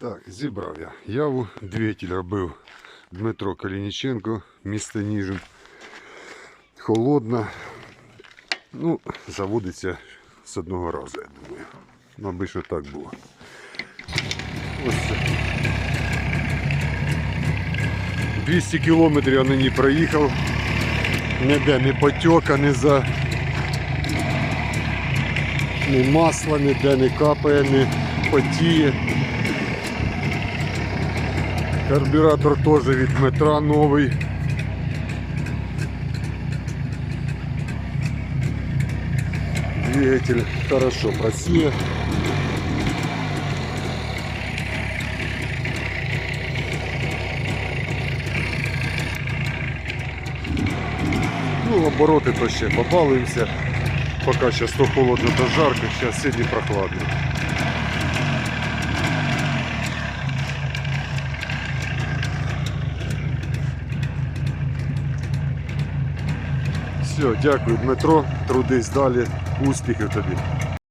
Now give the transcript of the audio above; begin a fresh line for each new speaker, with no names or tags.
Так, зібрав я яву. Двигатель робив Дмитро Калініченко, місто Ніжин. Холодна. Ну, заводиться з одного разу, я думаю. Мабуть, що так було. Ось це. 200 кілометрів я на ній проїхав. Ніде не потека, не за. Ні масла ніде не капає, не потіє. Карбюратор теж від метра новий. Двигатель хорошо працює. Ну, обороти то ще побалуємося. Поки зараз то холодно, то жарко, зараз сьогодні прохладно. Все, дякую, Дмитро. Трудись далі. Успіхів тобі.